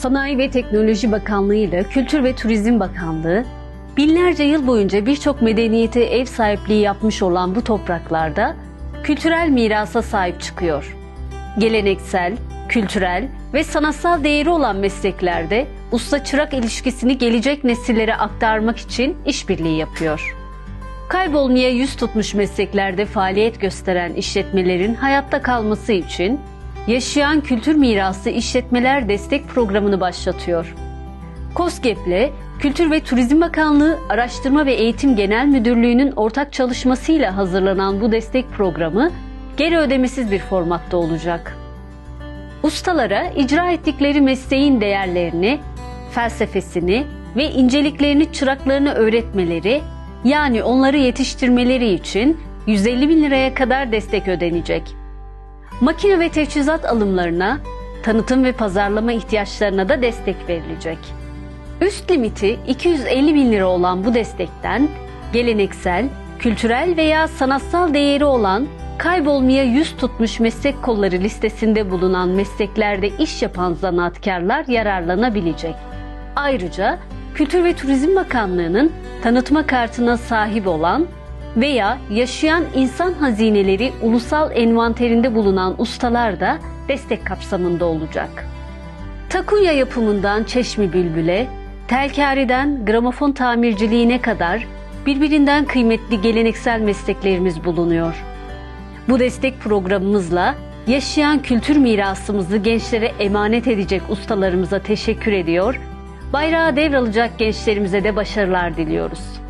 Sanayi ve Teknoloji Bakanlığı ile Kültür ve Turizm Bakanlığı binlerce yıl boyunca birçok medeniyete ev sahipliği yapmış olan bu topraklarda kültürel mirasa sahip çıkıyor. Geleneksel, kültürel ve sanatsal değeri olan mesleklerde usta çırak ilişkisini gelecek nesillere aktarmak için işbirliği yapıyor. Kaybolmaya yüz tutmuş mesleklerde faaliyet gösteren işletmelerin hayatta kalması için Yaşayan Kültür Mirası İşletmeler Destek Programı'nı başlatıyor. KOSGEB'le Kültür ve Turizm Bakanlığı Araştırma ve Eğitim Genel Müdürlüğü'nün ortak çalışmasıyla hazırlanan bu destek programı geri ödemesiz bir formatta olacak. Ustalara icra ettikleri mesleğin değerlerini, felsefesini ve inceliklerini çıraklarına öğretmeleri yani onları yetiştirmeleri için 150 bin liraya kadar destek ödenecek. Makine ve teçhizat alımlarına, tanıtım ve pazarlama ihtiyaçlarına da destek verilecek. Üst limiti 250 bin lira olan bu destekten geleneksel, kültürel veya sanatsal değeri olan kaybolmaya yüz tutmuş meslek kolları listesinde bulunan mesleklerde iş yapan zanaatkarlar yararlanabilecek. Ayrıca Kültür ve Turizm Bakanlığı'nın tanıtma kartına sahip olan veya yaşayan insan hazineleri ulusal envanterinde bulunan ustalar da destek kapsamında olacak. Takunya yapımından çeşmi bülbüle, telkariden gramofon tamirciliğine kadar birbirinden kıymetli geleneksel mesleklerimiz bulunuyor. Bu destek programımızla yaşayan kültür mirasımızı gençlere emanet edecek ustalarımıza teşekkür ediyor, bayrağı devralacak gençlerimize de başarılar diliyoruz.